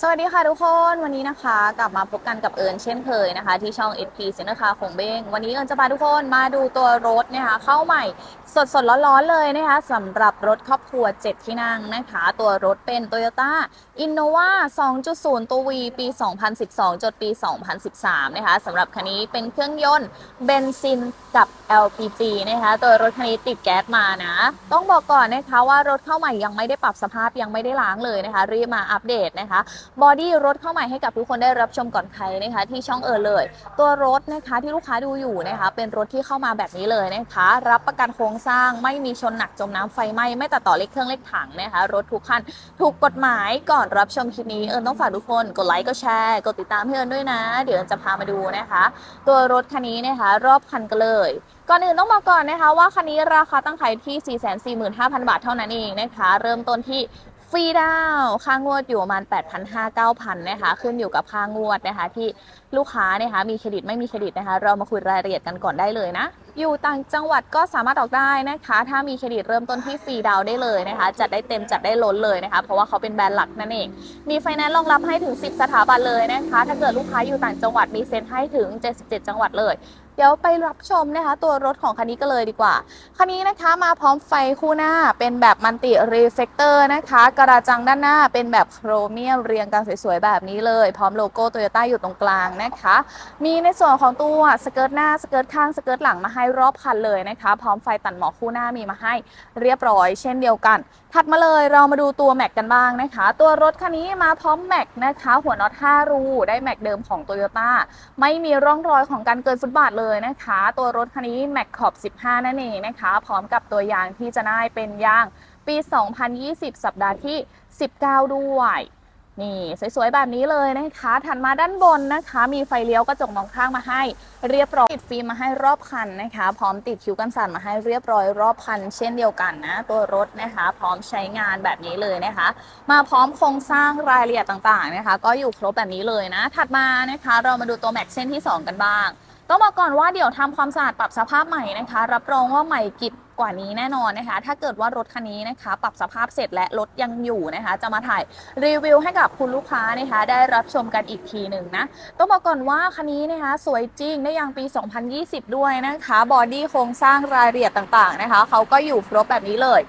สวัสดีค่ะทุกคนวันนี้นะคะกลับมาพบกันกับเอิญเช่นเคยนะคะ ที่ช่อง SP เซ็นเตอร์คาของเบ้งวันนี้เอิญจะพาทุกคนมาดูตัวรถนะคะเข้าใหม่สดสดๆร้อนๆเลยนะคะสำหรับรถครอบครัว 7 ที่นั่งนะคะ ตัวรถเป็น Toyota Innova 2.0 ตัว V ปี 2012 จดปี 2013 นะคะสำหรับคันนี้เป็นเครื่องยนต์เบนซินกับ LPG นะคะตัวรถคันนี้ติดแก๊สมานะ ต้องบอกก่อนนะคะว่ารถเข้าใหม่ยังไม่ได้ปรับสภาพยังไม่ได้ล้างเลยนะคะรีบมาอัปเดตนะคะบอดี้รถเข้าใหม่ให้กับทุกคนได้รับชมก่อนใครนะคะ ที่ช่องเออเลย ตัวรถนะคะที่ลูกค้าดูอยู่นะคะ เป็นรถที่เข้ามาแบบนี้เลยนะคะ รับประกันโครงสร้างไม่มีชนหนักจมน้ำไฟไหม้ไม่ตัดต่อเล็กเครื่องเล็กถังนะคะ รถทุกคันถูกกฎหมายก่อนรับชมคลิปนี้เอิญต้องฝากทุกคนกดไลค์กดแชร์กดติดตามให้เอิญด้วยนะ เดี๋ยวเอิญจะพามาดูนะคะ ตัวรถคันนี้นะคะ รอบคันกันเลยก่อนอื่นต้องบอกก่อนนะคะว่าคันนี้ราคาตั้งขายที่ 445,000 บาทเท่านั้นเองนะคะ เริ่มต้นที่ ฟรีดาวค่างวดอยู่ประมาณ 8,500-9,000นะคะขึ้นอยู่กับค่างวดนะคะ ที่ลูกค้านะคะมีเครดิตไม่มีเครดิตนะคะ เรามาคุยรายละเอียดกันก่อนได้เลยนะ อยู่ต่างจังหวัดก็สามารถออกได้นะคะ ถ้ามีเครดิตเริ่มต้นที่ฟรีดาวได้เลยนะคะ จัดได้เต็มจัดได้ล้นเลยนะคะ เพราะว่าเขาเป็นแบรนด์หลักนั่นเอง มีไฟแนนซ์รองรับให้ถึง 10 สถาบันเลยนะคะ ถ้าเกิดลูกค้าอยู่ต่างจังหวัดมีเซ็นให้ถึง 77 จังหวัดเลย เดี๋ยวไปรับชมนะคะ ตัวรถของคันนี้ก็เลยดีกว่า คันนี้นะคะมาพร้อมไฟคู่หน้าเป็นแบบมันติรีเฟกเตอร์นะคะ กระจังด้านหน้าเป็นแบบโครเมียมเรียงกันสวยๆแบบนี้เลย พร้อมโลโก้โตโยต้าอยู่ตรงกลางนะคะ มีในส่วนของตัวสเกิร์ตหน้าสเกิร์ตข้างสเกิร์ตหลังมาให้รอบคันเลยนะคะ พร้อมไฟตัดหมอกคู่หน้ามีมาให้เรียบร้อย เช่นเดียวกัน ถัดมาเลยเรามาดูตัวแม็กกันบ้างนะคะ ตัวรถคันนี้มาพร้อมแม็กนะคะ หัวน็อต5รูได้แม็กเดิมของ t o y ยต้าไม่มีร่องรอยของการเกินฟุตบาทเลยนะคะ ตัวรถคันนี้แม็กขอบ15 นั่นเองนะคะ พร้อมกับตัวยางที่จะได้เป็นยางปี 2020 สัปดาห์ที่ 19 ด้วยนี่สวยๆ แบบนี้เลยนะคะ ถัดมาด้านบนนะคะ มีไฟเลี้ยวกระจกมองข้างมาให้ เรียบร้อยติดฟิล์มมาให้รอบคันนะคะ พร้อมติดคิ้วกันสั่นมาให้เรียบร้อยรอบคัน เช่นเดียวกันนะ ตัวรถนะคะ พร้อมใช้งานแบบนี้เลยนะคะ มาพร้อมโครงสร้างรายละเอียดต่างๆนะคะ ก็อยู่ครบแบบนี้เลยนะ ถัดมานะคะ เรามาดูตัวแม็กเส้นที่ 2 กันบ้าง ต้องบอกก่อนว่าเดี๋ยวทำความสะอาดปรับสภาพใหม่นะคะ รับรองว่าใหม่กิบกว่านี้แน่นอนนะคะ ถ้าเกิดว่ารถคันนี้นะคะ ปรับสภาพเสร็จและรถยังอยู่นะคะ จะมาถ่ายรีวิวให้กับคุณลูกค้านะคะ ได้รับชมกันอีกทีหนึ่งนะ ต้องบอกก่อนว่าคันนี้นะคะ สวยจริงได้ยังปี 2020 ด้วยนะคะ บอดี้โครงสร้างรายละเอียดต่างๆนะคะ เขาก็อยู่ครบแบบนี้เลย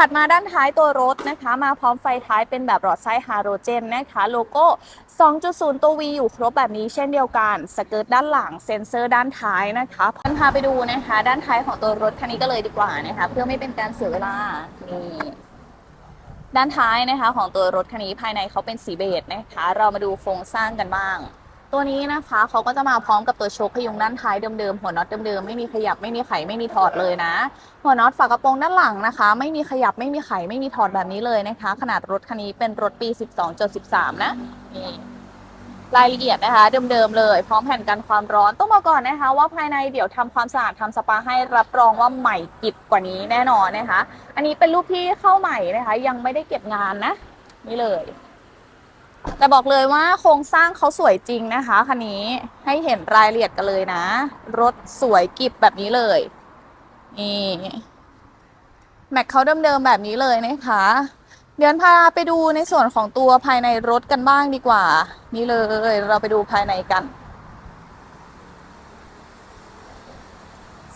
ถัดมาด้านท้ายตัวรถนะคะ มาพร้อมไฟท้ายเป็นแบบหลอดไส้ฮาโลเจนนะคะโลโก้ 2.0 ตัว V อยู่ครบแบบนี้เช่นเดียวกันสเกิร์ตด้านหลังเซ็นเซอร์ด้านท้ายนะคะพันพาไปดูนะคะ ด้านท้ายของตัวรถคันนี้ก็เลยดีกว่านะคะ เพื่อไม่เป็นการเสียเวลานี่ด้านท้ายนะคะของตัวรถคันนี้ภายในเขาเป็นสีเบจนะคะ เรามาดูโครงสร้างกันบ้าง ตัวนี้นะคะเขาก็จะมาพร้อมกับตัวโชคพยุงด้านท้ายเดิมๆหัวน็อตเดิมๆไม่มีขยับไม่มีไขไม่มีถอดเลยนะ หัวน็อตฝากระโปรงด้านหลังนะคะ ไม่มีขยับไม่มีไขไม่มีถอดแบบนี้เลยนะคะ ขนาดรถคันนี้เป็นรถปี 12.13 นะนี่รายละเอียดนะคะ เดิมๆเลย พร้อมแผ่นกันความร้อนต้องมาก่อนนะคะ ว่าภายในเดี๋ยวทำความสะอาดทำสปาให้รับรองว่าใหม่กิบกว่านี้แน่นอนนะคะ อันนี้เป็นรูปที่เข้าใหม่นะคะ ยังไม่ได้เก็บงานนะ นี่เลย แต่บอกเลยว่าโครงสร้างเขาสวยจริงนะคะคันนี้ให้เห็นรายละเอียดกันเลยนะ รถสวยกิบแบบนี้เลยนี่แม็กเขาเดิมๆแบบนี้เลยนะคะ เดี๋ยวพาไปดูในส่วนของตัวภายในรถกันบ้างดีกว่า นี่เลยเราไปดูภายในกัน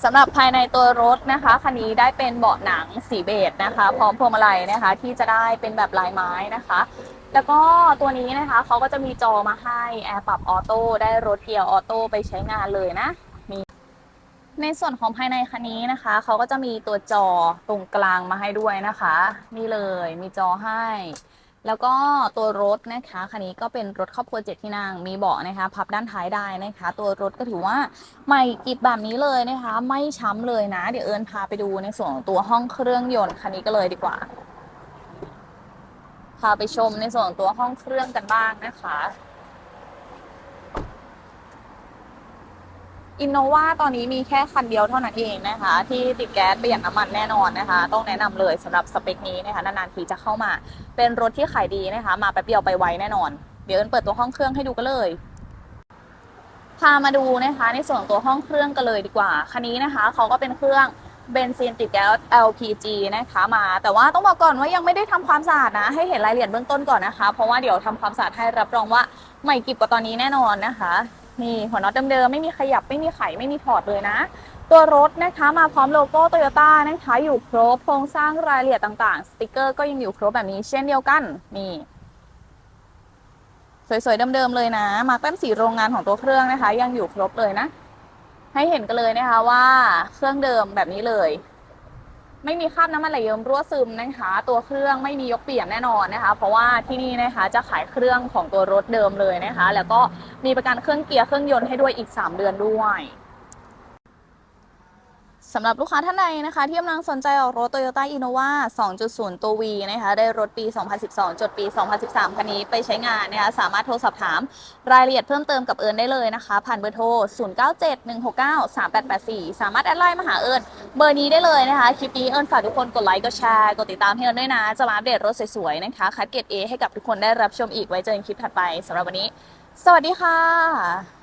สำหรับภายในตัวรถนะคะคันนี้ได้เป็นเบาะหนังสีเบจนะคะพร้อมพวงมาลัยนะคะที่จะได้เป็นแบบลายไม้นะคะ แล้วก็ตัวนี้นะคะเขาก็จะมีจอมาให้แอร์ปรับออโต้ได้รถเกียร์ออโต้ไปใช้งานเลยนะมีในส่วนของภายในคันนี้นะคะเขาก็จะมีตัวจอตรงกลางมาให้ด้วยนะคะ นี่เลยมีจอให้ แล้วก็ตัวรถนะคะคันนี้ก็เป็นรถครอบครัวเจ็ดที่นั่งมีเบาะนะคะ พับด้านท้ายได้นะคะ ตัวรถก็ถือว่าใหม่กิบแบบนี้เลยนะคะ ไม่ช้ำเลยนะ เดี๋ยวเอิญพาไปดูในส่วนของตัวห้องเครื่องยนต์คันนี้ก็เลยดีกว่าพาไปชมในส่วนของตัวห้องเครื่องกันบ้างนะคะ อินโนวาตอนนี้มีแค่คันเดียวเท่านั้นเองนะคะ ที่ติดแก๊สประหยัดน้ำมันแน่นอนนะคะ ต้องแนะนำเลยสำหรับสเปคนี้นะคะนานๆทีจะเข้ามา เป็นรถที่ขายดีนะคะ มาแป๊บเดียวไปไวแน่นอน เดี๋ยวเอิญเปิดตัวห้องเครื่องให้ดูกันเลยพามาดูนะคะในส่วนตัวห้องเครื่องกันเลยดีกว่า คันนี้นะคะเขาก็เป็นเครื่องเบนซินติดแก๊ส LPG นะคะมา แต่ว่าต้องบอกก่อนว่ายังไม่ได้ทำความสะอาดนะ ให้เห็นรายละเอียดเบื้องต้นก่อนนะคะ เพราะว่าเดี๋ยวทำความสะอาดให้รับรองว่าใหม่กิบกว่าตอนนี้แน่นอนนะคะ นี่หัวน็อตเดิมๆไม่มีขยับไม่มีไขไม่มีถอดเลยนะ ตัวรถนะคะมาพร้อมโลโก้โตโยต้านะคะอยู่ครบโครงสร้างรายละเอียดต่างๆ สติกเกอร์ก็ยังอยู่ครบแบบนี้เช่นเดียวกันนี่สวยๆเดิมๆเลยนะ มาแต้มสีโรงงานของตัวเครื่องนะคะ ยังอยู่ครบเลยนะ ให้เห็นกันเลยนะคะว่าเครื่องเดิมแบบนี้เลย ไม่มีคราบน้ำมันไหลเยิ้มรั่วซึมนะคะ ตัวเครื่องไม่มียกเปลี่ยนแน่นอนนะคะ เพราะว่าที่นี่นะคะจะขายเครื่องของตัวรถเดิมเลยนะคะ แล้วก็มีประกันเครื่องเกียร์เครื่องยนต์ให้ด้วยอีก 3 เดือนด้วย สำหรับลูกค้าท่านใดนะคะ ที่กำลังสนใจออกรถ Toyota Innova 2.0 ตัว V นะคะ ได้รถปี 2012 จดปี 2013 คันนี้ไปใช้งานนะคะ สามารถโทรสอบถาม รายละเอียดเพิ่มเติมกับเอิญได้เลยนะคะ ผ่านเบอร์โทร 0971693884 สามารถแอดไลน์มาหาเอิญเบอร์นี้ได้เลยนะคะ คลิปนี้เอิญฝากทุกคนกดไลค์ กดแชร์ กดติดตามให้เอิญด้วยนะ จะมาอัปเดตรถสวยๆนะคะ คัดเกรด A ให้กับทุกคนได้รับชมอีก ไว้เจอกันคลิปถัดไปสำหรับวันนี้ สวัสดีค่ะ